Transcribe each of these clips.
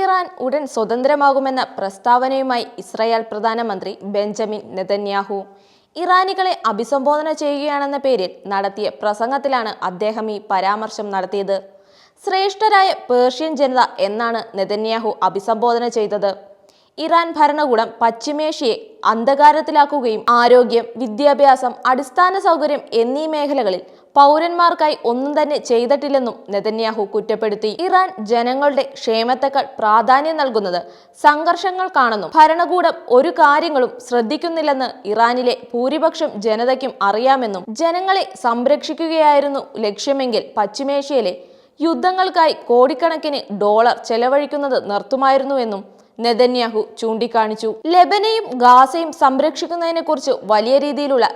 Iran ഉടൻ സ്വതന്ത്രമാകുമെന്ന പ്രസ്താവനയുമായി ഇസ്രായേൽ പ്രധാനമന്ത്രി ബെഞ്ചമിൻ നെതന്യാഹു. ഇറാനികളെ അഭിസംബോധന ചെയ്യുകയാണെന്ന പേരിൽ നടത്തിയ പ്രസംഗത്തിലാണ് അദ്ദേഹം ഈ പരാമർശം നടത്തിയത്. ശ്രേഷ്ഠരായ പേർഷ്യൻ ജനത എന്നാണ് നെതന്യാഹു അഭിസംബോധന ചെയ്തത്. ഇറാൻ ഭരണകൂടം പശ്ചിമേഷ്യയെ അന്ധകാരത്തിലാക്കുകയും ആരോഗ്യം വിദ്യാഭ്യാസം അടിസ്ഥാന സൗകര്യം എന്നീ മേഖലകളിൽ പൗരന്മാർക്കായി ഒന്നും തന്നെ ചെയ്തിട്ടില്ലെന്നും നെതന്യാഹു കുറ്റപ്പെടുത്തി. ഇറാൻ ജനങ്ങളുടെ ക്ഷേമത്തെക്കാൾ പ്രാധാന്യം നൽകുന്നത് സംഘർഷങ്ങൾക്കാണെന്നും ഭരണകൂടം ഒരു കാര്യങ്ങളും ശ്രദ്ധിക്കുന്നില്ലെന്ന് ഇറാനിലെ ഭൂരിപക്ഷം ജനതയ്ക്കും അറിയാമെന്നും ജനങ്ങളെ സംരക്ഷിക്കുകയായിരുന്നു ലക്ഷ്യമെങ്കിൽ പശ്ചിമേഷ്യയിലെ യുദ്ധങ്ങൾക്കായി കോടിക്കണക്കിന് ഡോളർ ചെലവഴിക്കുന്നത് നിർത്തുമായിരുന്നുവെന്നും നെതന്യാഹു ചൂണ്ടിക്കാണിച്ചു. ലെബനയും ഗാസയും സംരക്ഷിക്കുന്നതിനെക്കുറിച്ച് വലിയ രീതിയിലുള്ള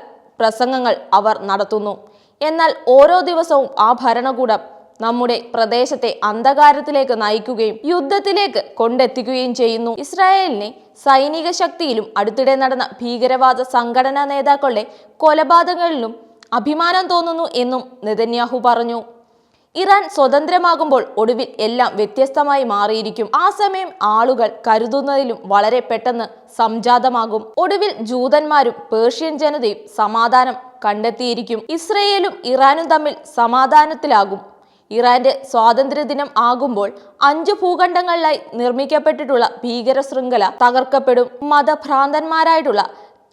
പ്രസംഗങ്ങൾ അവർ നടത്തുന്നു. എന്നാൽ ഓരോ ദിവസവും ആ ഭരണകൂടം നമ്മുടെ പ്രദേശത്തെ അന്ധകാരത്തിലേക്ക് നയിക്കുകയും യുദ്ധത്തിലേക്ക് കൊണ്ടെത്തിക്കുകയും ചെയ്യുന്നു. ഇസ്രായേലിനെ സൈനിക ശക്തിയിലും അടുത്തിടെ നടന്ന ഭീകരവാദ സംഘടനാ നേതാക്കളുടെ കൊലപാതകങ്ങളിലും അഭിമാനം തോന്നുന്നു എന്നും നെതന്യാഹു പറഞ്ഞു. ഇറാൻ സ്വതന്ത്രമാകുമ്പോൾ ഒടുവിൽ എല്ലാം വ്യത്യസ്തമായി മാറിയിരിക്കും. ആ സമയം ആളുകൾ കരുതുന്നതിലും വളരെ പെട്ടെന്ന് സംജാതമാകും. ഒടുവിൽ ജൂതന്മാരും പേർഷ്യൻ ജനതയും സമാധാനം കണ്ടെത്തിയിരിക്കും. ഇസ്രയേലും ഇറാനും തമ്മിൽ സമാധാനത്തിലാകും. ഇറാന്റെ സ്വാതന്ത്ര്യദിനം ആകുമ്പോൾ അഞ്ചു ഭൂഖണ്ഡങ്ങളിലായി നിർമ്മിക്കപ്പെട്ടിട്ടുള്ള ഭീകര ശൃംഖല തകർക്കപ്പെടും. മതഭ്രാന്തന്മാരായിട്ടുള്ള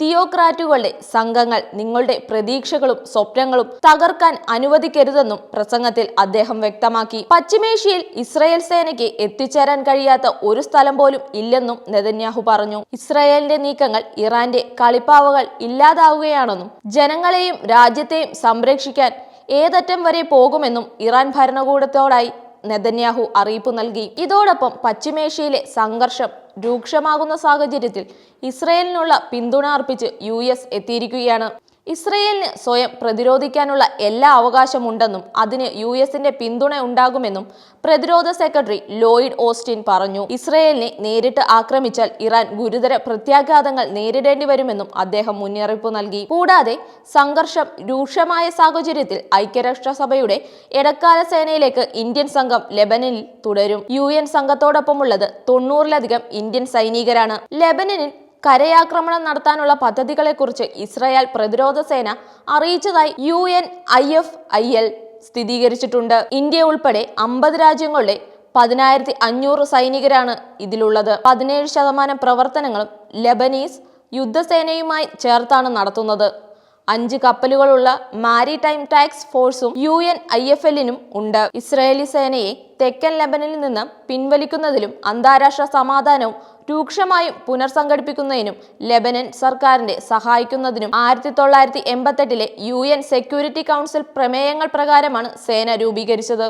തിയോക്രാറ്റുകളുടെ സംഘങ്ങൾ നിങ്ങളുടെ പ്രതീക്ഷകളും സ്വപ്നങ്ങളും തകർക്കാൻ അനുവദിക്കരുതെന്നും പ്രസംഗത്തിൽ അദ്ദേഹം വ്യക്തമാക്കി. പശ്ചിമേഷ്യയിൽ ഇസ്രായേൽ സേനയ്ക്ക് എത്തിച്ചേരാൻ കഴിയാത്ത ഒരു സ്ഥലം പോലും ഇല്ലെന്നും നെതന്യാഹു പറഞ്ഞു. ഇസ്രായേലിന്റെ നീക്കങ്ങൾ ഇറാന്റെ കളിപ്പാവകൾ ഇല്ലാതാവുകയാണെന്നും ജനങ്ങളെയും രാജ്യത്തെയും സംരക്ഷിക്കാൻ ഏതറ്റം വരെ പോകുമെന്നും ഇറാൻ ഭരണകൂടത്തോടായി നെതന്യാഹു അറിയിപ്പ് നൽകി. ഇതോടൊപ്പം പശ്ചിമേഷ്യയിലെ സംഘർഷം രൂക്ഷമാകുന്ന സാഹചര്യത്തിൽ ഇസ്രയേലിനുള്ള പിന്തുണ അർപ്പിച്ച് യു എസ് എത്തിയിരിക്കുകയാണ്. ഇസ്രയേലിന് സ്വയം പ്രതിരോധിക്കാനുള്ള എല്ലാ അവകാശമുണ്ടെന്നും അതിന് യു എസിന്റെ പിന്തുണ ഉണ്ടാകുമെന്നും പ്രതിരോധ സെക്രട്ടറി ലോയിഡ് ഓസ്റ്റിൻ പറഞ്ഞു. ഇസ്രയേലിനെ നേരിട്ട് ആക്രമിച്ചാൽ ഇറാൻ ഗുരുതര പ്രത്യാഘാതങ്ങൾ നേരിടേണ്ടി വരുമെന്നും അദ്ദേഹം മുന്നറിയിപ്പ് നൽകി. കൂടാതെ സംഘർഷം രൂക്ഷമായ സാഹചര്യത്തിൽ ഐക്യരാഷ്ട്രസഭയുടെ ഇടക്കാല സേനയിലേക്ക് ഇന്ത്യൻ സംഘം ലെബനനിൽ തുടരും. യു എൻ സംഘത്തോടൊപ്പമുള്ളത് തൊണ്ണൂറിലധികം ഇന്ത്യൻ സൈനികരാണ്. ലെബനനിൽ കരയാക്രമണം നടത്താനുള്ള പദ്ധതികളെക്കുറിച്ച് ഇസ്രായേൽ പ്രതിരോധ സേന അറിയിച്ചതായി U N I F I L സ്ഥിരീകരിച്ചിട്ടുണ്ട്. ഇന്ത്യ ഉൾപ്പെടെ അമ്പത് രാജ്യങ്ങളുടെ പതിനായിരത്തി അഞ്ഞൂറ് സൈനികരാണ് ഇതിലുള്ളത്. പതിനേഴ് ശതമാനം പ്രവർത്തനങ്ങളും ലബനീസ് യുദ്ധസേനയുമായി ചേർത്താണ് നടത്തുന്നത്. അഞ്ച് കപ്പലുകളുള്ള മാരിടൈം ടാക്സ് ഫോഴ്സും യു എൻ ഐ എഫ് എല്ലിനും ഉണ്ട്. ഇസ്രായേലി സേനയെ തെക്കൻ ലബനിൽ നിന്ന് പിൻവലിക്കുന്നതിലും അന്താരാഷ്ട്ര സമാധാനവും രൂക്ഷമായും പുനർസംഘടിപ്പിക്കുന്നതിനും ലെബനൻ സർക്കാരിന്റെ സഹായിക്കുന്നതിനും ആയിരത്തി തൊള്ളായിരത്തി എൺപത്തെട്ടിലെ യു എൻ സെക്യൂരിറ്റി കൗൺസിൽ പ്രമേയങ്ങൾ പ്രകാരമാണ് സേന രൂപീകരിച്ചത്.